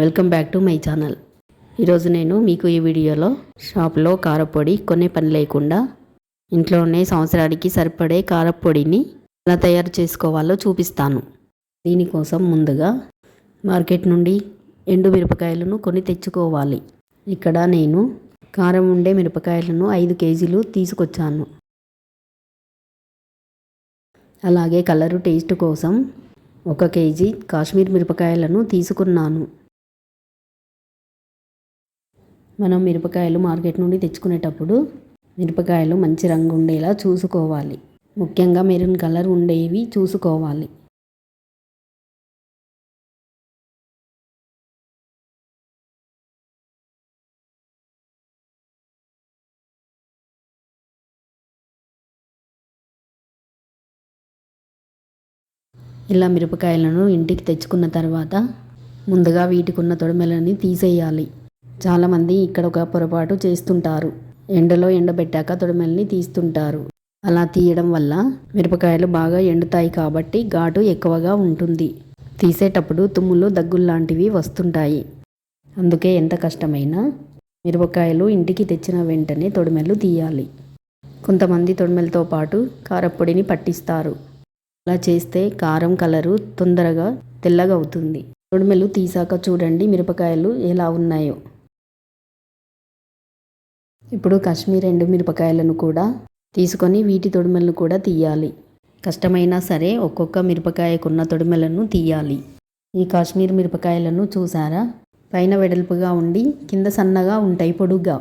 Welcome back to my channel. ఈరోజు నేను మీకు ఈ వీడియోలో షాప్లో కారపొడి కొనే పని లేకుండా ఇంట్లోనే సంవత్సరానికి సరిపడే కారపొడిని ఎలా తయారు చేసుకోవాలో చూపిస్తాను. దీనికోసం ముందుగా మార్కెట్ నుండి ఎండు మిరపకాయలను కొని తెచ్చుకోవాలి. ఇక్కడ నేను కారం ఉండే మిరపకాయలను ఐదు కేజీలు తీసుకొచ్చాను. అలాగే కలరు టేస్ట్ కోసం ఒక కేజీ కాశ్మీర్ మిరపకాయలను తీసుకున్నాను. మనం మిరపకాయలు మార్కెట్ నుండి తెచ్చుకునేటప్పుడు మిరపకాయలు మంచి రంగు ఉండేలా చూసుకోవాలి. ముఖ్యంగా మెరూన్ కలర్ ఉండేవి చూసుకోవాలి. ఇలా మిరపకాయలను ఇంటికి తెచ్చుకున్న తర్వాత ముందుగా వీటికి ఉన్న తొడిమెలని తీసేయాలి. చాలామంది ఇక్కడ ఒక పొరపాటు చేస్తుంటారు. ఎండలో ఎండబెట్టాక తొడిమెల్ని తీస్తుంటారు. అలా తీయడం వల్ల మిరపకాయలు బాగా ఎండుతాయి కాబట్టి ఘాటు ఎక్కువగా ఉంటుంది. తీసేటప్పుడు తుమ్ములు దగ్గుల్లాంటివి వస్తుంటాయి. అందుకే ఎంత కష్టమైనా మిరపకాయలు ఇంటికి తెచ్చిన వెంటనే తొడిమెలు తీయాలి. కొంతమంది తొడిమెలతో పాటు కారపొడిని పట్టిస్తారు. అలా చేస్తే కారం కలరు తొందరగా తెల్లగా అవుతుంది తొడిమెలు తీసాక చూడండి మిరపకాయలు ఎలా ఉన్నాయో. ఇప్పుడు కాశ్మీర్ ఎండు మిరపకాయలను కూడా తీసుకొని వీటి తొడిమెలను కూడా తీయాలి. కష్టమైనా సరే ఒక్కొక్క మిరపకాయకున్న తొడిమెలను తీయాలి. ఈ కాశ్మీర్ మిరపకాయలను చూసారా? పైన వెడల్పుగా ఉండి కింద సన్నగా ఉంటాయి పొడుగ్గా.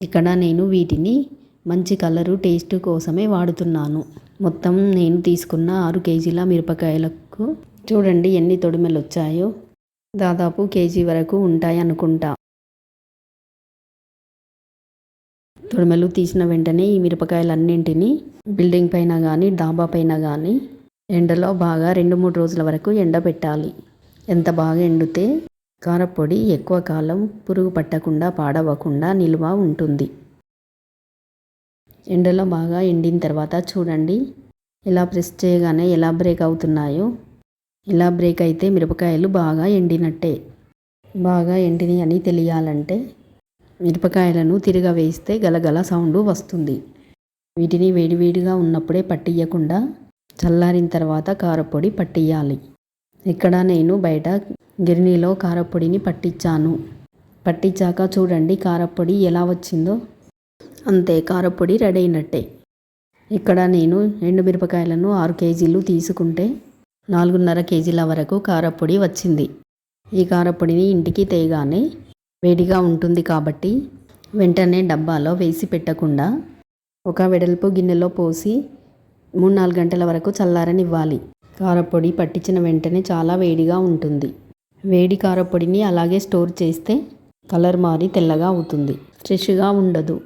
ఇక్కడ నేను వీటిని మంచి కలరు టేస్ట్ కోసమే వాడుతున్నాను. మొత్తం నేను తీసుకున్న ఆరు కేజీల మిరపకాయలకు చూడండి ఎన్ని తొడిమెలు వచ్చాయో దాదాపు కేజీ వరకు ఉంటాయి అనుకుంటా తొడిమెలు తీసిన వెంటనే ఈ మిరపకాయలన్నింటినీ బిల్డింగ్ పైన కానీ డాబా పైన కానీ ఎండలో బాగా రెండు మూడు రోజుల వరకు ఎండబెట్టాలి. ఎంత బాగా ఎండితే కారపొడి ఎక్కువ కాలం పురుగు పట్టకుండా పాడవకుండా నిల్వ ఉంటుంది. ఎండలో బాగా ఎండిన తర్వాత చూడండి. ఇలా ప్రెస్ చేయగానే ఎలా బ్రేక్ అవుతున్నాయో. ఇలా బ్రేక్ అయితే మిరపకాయలు బాగా ఎండినట్టే. బాగా ఎండిని అని తెలియాలంటే మిరపకాయలను తిరగవేస్తే గలగల సౌండ్ వస్తుంది. వీటిని వేడివేడిగా ఉన్నప్పుడే పట్టియకుండా చల్లారిన తర్వాత కారపొడి పట్టియాలి ఇక్కడ నేను బయట గిరినీలో కారపొడిని పట్టించాను పట్టించాక చూడండి కారపొడి ఎలా వచ్చిందో. అంతే కారపొడి రెడీ అయినట్టే. ఇక్కడ నేను ఎండుమిరపకాయలను ఆరు కేజీలు తీసుకుంటే నాలుగున్నర కేజీల వరకు కారపొడి వచ్చింది. ఈ కారపొడిని ఇంటికి తేగానే వేడిగా ఉంటుంది కాబట్టి వెంటనే డబ్బాలో వేసి పెట్టకుండా ఒక వెడల్పు గిన్నెలో పోసి మూడు నాలుగు గంటల వరకు చల్లారనివ్వాలి. కారపొడి పట్టించిన వెంటనే చాలా వేడిగా ఉంటుంది. వేడి కారపొడిని అలాగే స్టోర్ చేస్తే కలర్ మారి తెల్లగా అవుతుంది. ఫ్రెష్గా ఉండదు.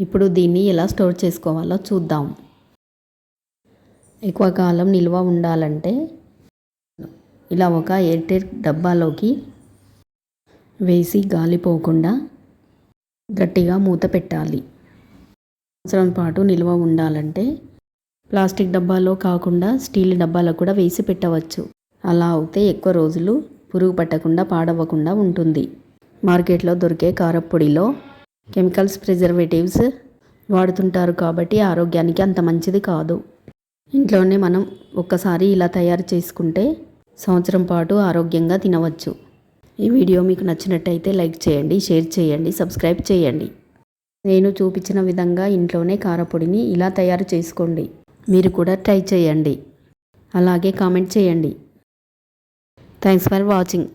ఇప్పుడు దీన్ని ఎలా స్టోర్ చేసుకోవాలో చూద్దాం. ఎక్కువ కాలం నిల్వ ఉండాలంటే ఇలా ఒక ఎయిర్టెల్ డబ్బాలోకి వేసి గాలిపోకుండా గట్టిగా మూత పెట్టాలి. సంవత్సరం పాటు నిల్వ ఉండాలంటే ప్లాస్టిక్ డబ్బాలో కాకుండా స్టీల్ డబ్బాలో కూడా వేసి పెట్టవచ్చు. అలా అయితే ఎక్కువ రోజులు పురుగు పట్టకుండా పాడవకుండా ఉంటుంది. మార్కెట్లో దొరికే కారపొడిలో కెమికల్స్ ప్రిజర్వేటివ్స్ వాడుతుంటారు కాబట్టి ఆరోగ్యానికి అంత మంచిది కాదు. ఇంట్లోనే మనం ఒక్కసారి ఇలా తయారు చేసుకుంటే సంవత్సరం పాటు ఆరోగ్యంగా తినవచ్చు. ఈ వీడియో మీకు నచ్చినట్టయితే లైక్ చేయండి షేర్ చేయండి సబ్స్క్రైబ్ చేయండి. నేను చూపించిన విధంగా ఇంట్లోనే కారపొడిని ఇలా తయారు చేసుకోండి. మీరు కూడా ట్రై చేయండి. అలాగే కామెంట్ చేయండి. Thanks for watching